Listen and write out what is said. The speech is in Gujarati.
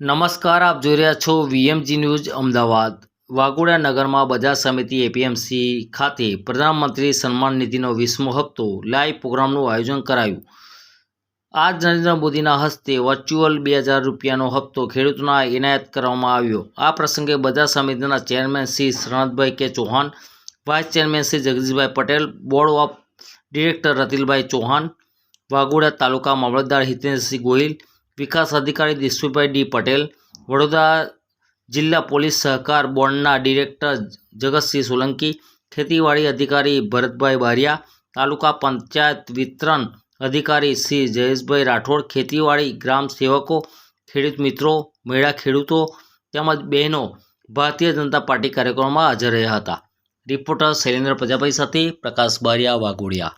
નમસ્કાર, આપ જોઈ રહ્યા છો વીએમજી ન્યૂઝ અમદાવાદ. વાઘોડિયા નગરમાં બજાર સમિતિ એપીએમસી ખાતે પ્રધાનમંત્રી સન્માન નિધિનો વીસમો હપ્તો લાઈવ પ્રોગ્રામનું આયોજન કરાયું. આજ નરેન્દ્ર મોદીના હસ્તે વર્ચ્યુઅલ બે હજાર રૂપિયાનો હપ્તો ખેડૂતોના એનાયત કરવામાં આવ્યો. આ પ્રસંગે બજાર સમિતિના chairman Shri Sharanatbhai K Chauhan, vice chairman Shri Jagdishbhai Patel, board of director Ratilbhai Chauhan Waghodia taluka mamlatdar Hitendrasinh Gohil વિકાસ અધિકારી દિશુભાઈ ડી પટેલ, વડોદરા જિલ્લા પોલીસ સહકાર બોર્ડના ડિરેક્ટર જગતસિંહ સોલંકી, ખેતીવાડી અધિકારી ભરતભાઈ બારિયા, તાલુકા પંચાયત વિતરણ અધિકારી શ્રી જયેશભાઈ રાઠોડ, ખેતીવાડી ગ્રામ સેવકો, ખેડૂત મિત્રો, મહિલા ખેડૂતો તેમજ બહેનો ભારતીય જનતા પાર્ટી કાર્યક્રમમાં હાજર રહ્યા હતા. રિપોર્ટર શૈલેન્દ્ર પ્રજાપતિ સાથે પ્રકાશ બારિયા વાઘોડિયા.